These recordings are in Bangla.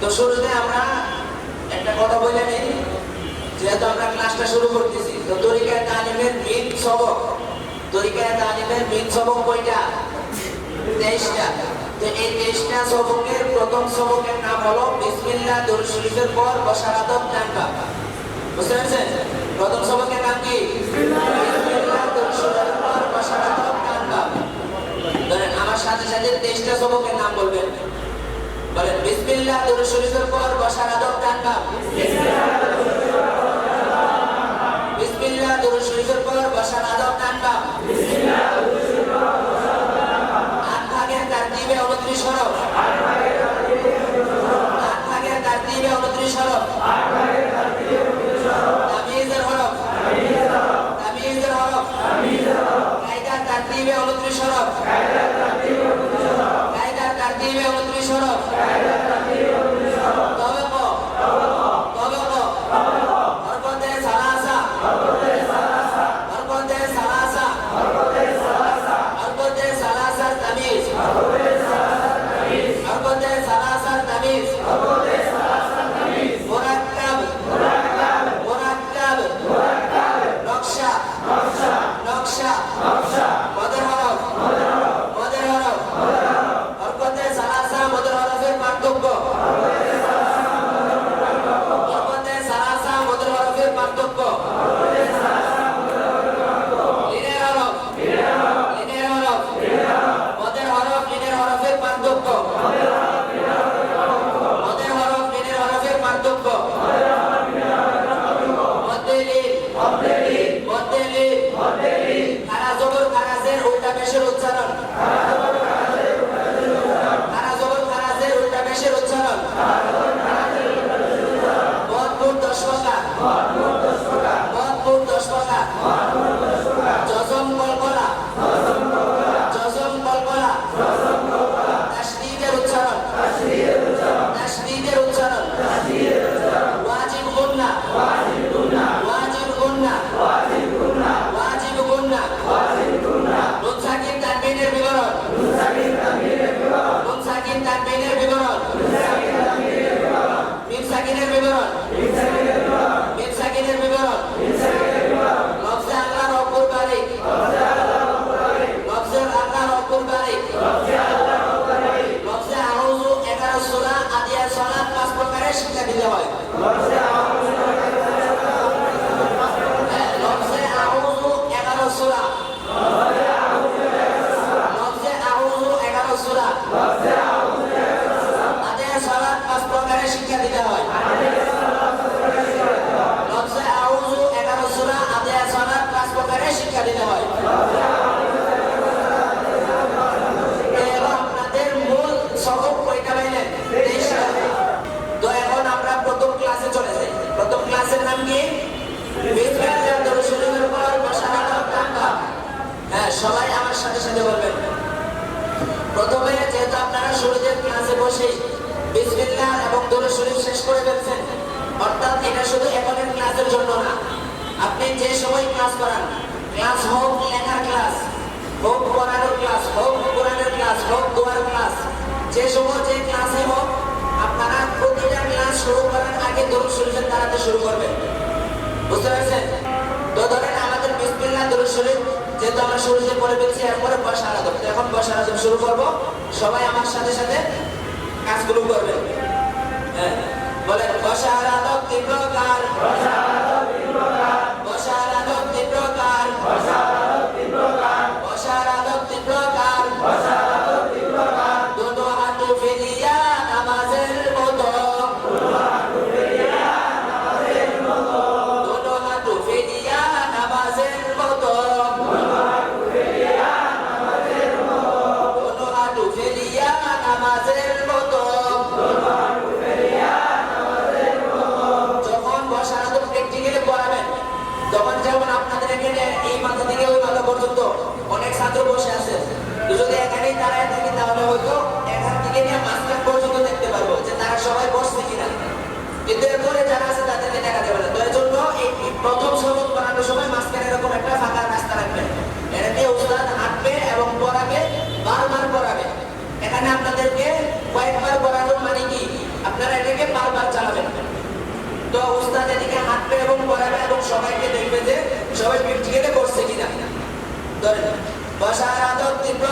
তো শুরুতে আমরা একটা কথা বলে নিই, যেহেতু আমরা ক্লাসটা শুরু করতেছি, তো তরিকায় তালিমের মেন সবক, তরিকায় তালিমের মেন সবক কয়টা? তেইশটা। তো এই তেইশটা সবকের প্রথম সবকের নাম হলো বিসমিল্লাহ দরুদ শরীফের পর বসারাদব টানকা বুঝতে পেরেছেন? প্রথম সবকের নাম কি? বিসমিল্লাহ দরুদ আমার সাথে সাথে তেইশটা সবকের নাম বলবেন। বলেন, বিসমিল্লাহ দরুদ শরীফের পর বসারাদব টানকা বিসমিল্লাহ দরুদ শরীফের পর বসারাদব টানকা আট ভাগের তারতিবে উনত্রিশ হরফ। আট ভাগের তারতিবে উনত্রিশ হরফ। তামিজের হরফ। তামিজের হরফ। কায়দার সবাই আমার সাথে সাথে বলবেন। প্রথমে যেহেতু আপনারা শুরুতে ক্লাসে বসে বিসমিল্লাহ এবং দরুদ শরীফ শেষ করে ফেলছেন, অর্থাৎ এটা শুধু এখনের ক্লাসের জন্য না, আপনি যে সময় ক্লাস করান, ক্লাস হোক লেখার ক্লাস, হোক পড়ানোর ক্লাস, হোক কোরআনের ক্লাস, হোক দোয়ার ক্লাস, যে সময় যে ক্লাসে হোক, আপনারা প্রতিটা ক্লাস শুরু করার আগে দরুদ শরীফের দ্বারাতে শুরু করবেন। বুঝতে পারছেন? তো ধরেন আমাদের বিসমিল্লাহ, দরুদ শরীফ যেহেতু আমরা শুরুতে পরে ফেলছি, এরপরে আলাদা। তো এখন বসা আলাদা শুরু করব। সবাই আমার সাথে সাথে কাজগুলো করবে। হ্যাঁ বলেন বসার আদব তিন প্রকার এবং সবাইকে দেখবে যে সবাই প্র্যাকটিক্যালে করছে কিনা। ধরেন বসার আদর তীব্র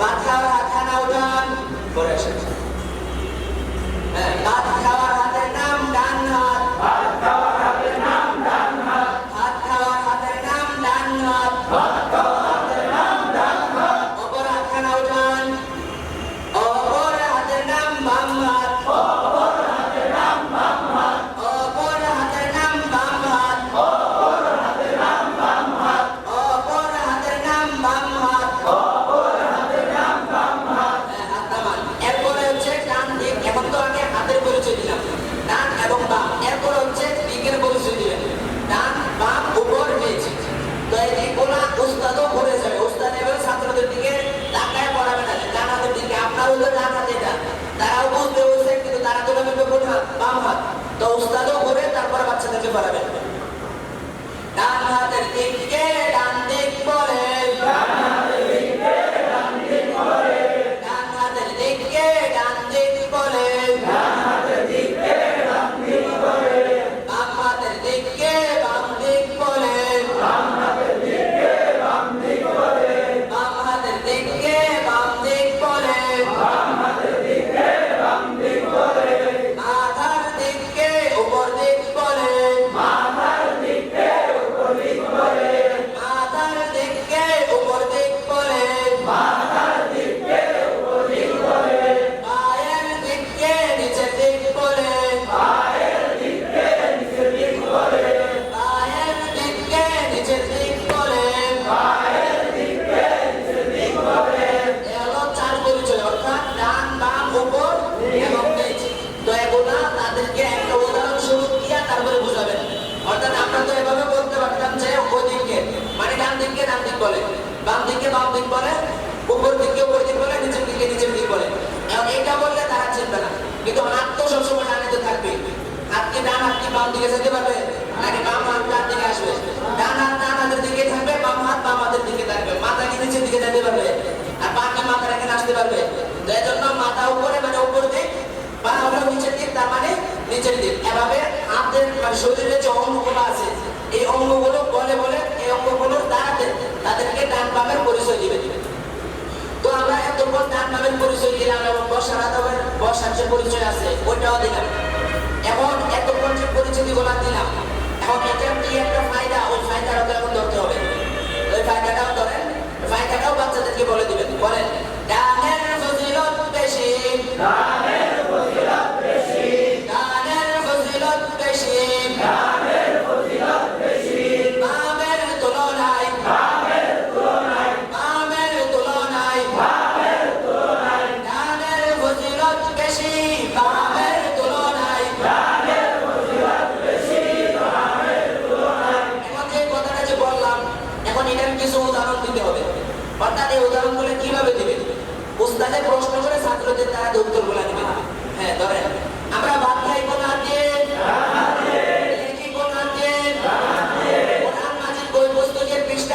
মাথা মাথা না উঠান পরে আসেন। নামের পরিচয় দিবে দিবে। তো আমরা এত বল তার নামের পরিচয় দিলাম এবং বর্ষা রাধাবের বর্ষার যে পরিচয় আছে, ওইটাও দিলাম। এখন এতক্ষণ যে পরিচিতি গুলা দিলাম, এখন এটা কি একটা ফায়দা? ওই ফায়দাটাও এখন ধরতে হবে। ওই ফায়দাটাও ধরেন ফায়দাটাও বাচ্চাদেরকে বলে দিবেন। বলেন ডানের ফজিলত বেশি।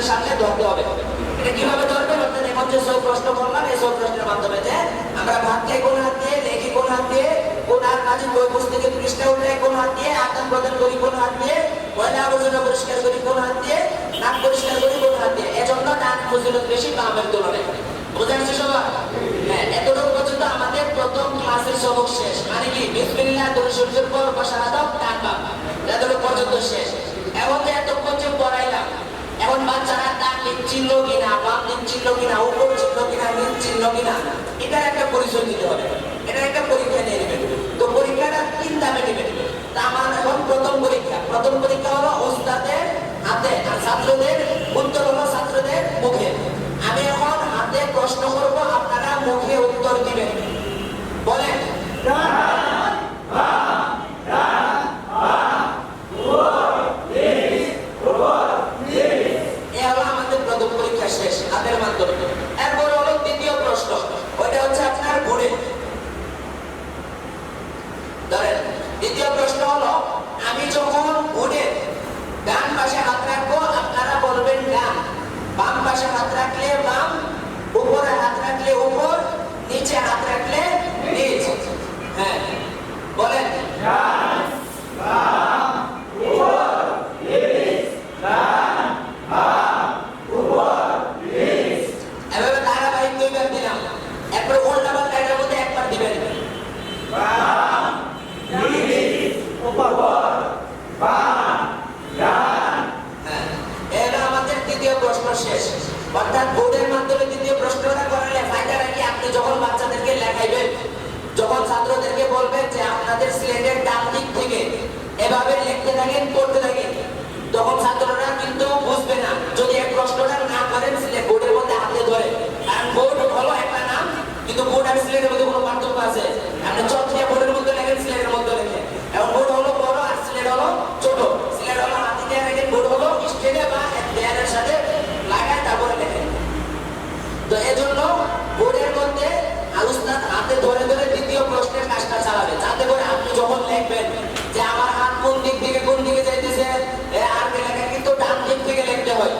আপনাদের সামনে ধরতে হবে। এটা কীভাবে ধরবেন? অর্থাৎ এখন যে সব প্রশ্ন করলাম, এই সব প্রশ্নের মাধ্যমে যে আমরা ভাত খাই কোন হাত দিয়ে, লেখি কোন হাত দিয়ে, কোন হাত মাঝে বই পুস্তকের পৃষ্ঠা উল্টাই কোন হাত দিয়ে, আদান প্রদান করি কোন হাত দিয়ে ময়লা আবর্জনা পরিষ্কার করি কোন হাত দিয়ে নাক পরিষ্কার করি কোন হাত দিয়ে, এজন্য ডান ফজিলত বেশি বামের তুলনায়। বোঝা গেছে সবার? হ্যাঁ এতটুকু পর্যন্ত আমাদের প্রথম ক্লাসের সবক শেষ। মানে কি? বিসমিল্লাহ, দরুদ পর বসার আদব ডান বাম এতটুকু পর্যন্ত শেষ এখন যে এতক্ষণ যে পড়াইলাম এখন বাচ্চারা ডান দিক চিনল কিনা চিনল কিনা, উপর ছিল কিনা, নিচ ছিল কিনা এটার একটা পরিচয় দিতে হবে। এটা একটা পরীক্ষা নিয়ে নেবেন। তো পরীক্ষাটা তিন দামে নেবেন। তা আমার এখন প্রথম পরীক্ষা। প্রথম পরীক্ষা হলো ওস্তাদের হাতে, আর ছাত্রদের উত্তর হলো ছাত্রদের মুখে। আমি এখন হাতে প্রশ্ন করব, আপনারা মুখে উত্তর দিবেন বলেন এ হলো আমাদের প্রথম পরীক্ষা শেষ হাতের মাধ্যমে এরপর হলো দ্বিতীয় প্রশ্ন ওইটা হচ্ছে আপনার বোর্ডে ধরেন দ্বিতীয় প্রশ্ন হলো আমি যখন বোর্ডে ডান পাশে হাত রাখব আপনারা বলবেন ডান বাম পাশে হাত রাখলে বাম উপরে হাত রাখলে উপর নিচে হাত রাখলে নিচ হ্যাঁ বলেন এভাবে ধারাবাহিক দুইবার দিলাম এরপর উল্টা পাল্টা এটার মধ্যে একবার দিবেন হ্যাঁ, এটা আমাদের তৃতীয় প্রশ্ন শেষ অর্থাৎ বোর্ডের মাধ্যমে দ্বিতীয় প্রশ্নটা করালে ফায়দাটা কি আপনি যখন বাচ্চাদেরকে লেখাইবেন যখন ছাত্রদেরকে বলবেন যে আপনাদের স্লেটের ডান দিক থেকে। এভাবে লিখতে থাকেন, পড়তে থাকেন। তখন ছাত্ররা কিন্তু বুঝবে না, যদি এক প্রশ্নটা না করেন, সিলেট বোর্ডের মধ্যে হাতে ধরে। কারণ বোর্ড হলো একটা নাম, কিন্তু বোর্ড মধ্যে কোনো পার্থক্য আছে। আপনি বোর্ডের মধ্যে লেখেন মধ্যে লেখেন। এবং বোর্ড হলো বড় আর হলো ছোট। হলো হাতে লেখেন, বোর্ড হলো বা দেয়ালের সাথে লাগায় তারপরে লেখেন। তো এজন্য বোর্ডের মধ্যে আলোচনার হাতে ধরে ধরে দ্বিতীয় প্রশ্নের কাজটা চালাবে, যাতে লিখবেন যে আমার হাত কোন দিক থেকে কোন দিকে যাইতেছে? কিন্তু ডান দিক থেকে লিখতে হয়।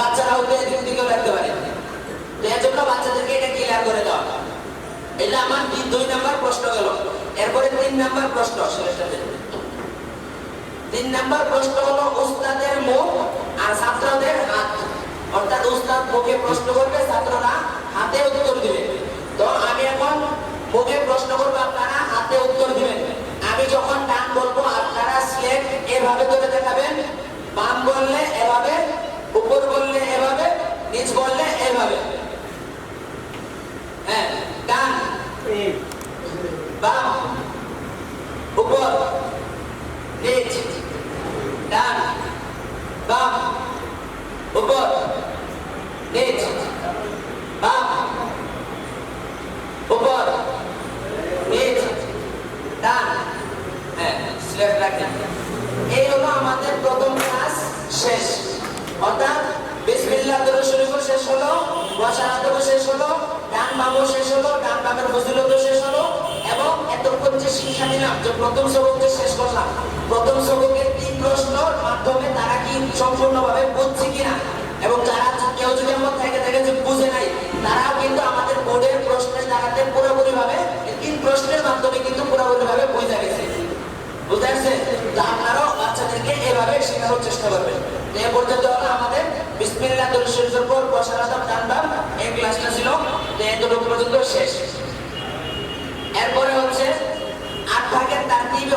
বাচ্চারা এদিক থেকেও লিখতে পারে। এর জন্য বাচ্চাদেরকে এটা ক্লিয়ার করে এটা আমার দুই নাম্বার প্রশ্ন গেল এরপরে তিন নাম্বার প্রশ্ন তিন নাম্বার প্রশ্ন হলো উস্তাদের মুখ আর ছাত্রদের হাত। অর্থাৎ উস্তাদ মুখে প্রশ্ন করবে, ছাত্ররা হাতে উত্তর দিবে তো আমি এখন মুখে প্রশ্ন করব আপনারা হাতে উত্তর দিবেন আমি যখন ডান বলব আপনারা স্লেট এভাবে, বাম বললে এভাবে, উপর বললে এভাবে, নিচ বললে এভাবে। হ্যাঁ ডান। বাম, উপর, নিচ। ডান, বাম। সম্পূর্ণভাবে বুঝছে কিনা? এবং যারা কেউ যদি আমার থেকে থেকে যে বুঝে নাই, তারাও কিন্তু আমাদের বোর্ডের প্রশ্নের দ্বারাতে পুরোপুরি ভাবে তিন প্রশ্নের মাধ্যমে কিন্তু পুরোপুরি ভাবে বুঝে গেছে। বুঝতে পারছেন? তো আপনারাও বাচ্চাদেরকে এভাবে শেখানোর চেষ্টা করবেন। এ পর্যন্ত হলো আমাদের বিসমিল্লাহ দরুদ শরীফের পর বসার জানতাম এই ক্লাসটা ছিল। তো এতটুকু পর্যন্ত শেষ। এরপরে হচ্ছে আট ভাগের তারতিবে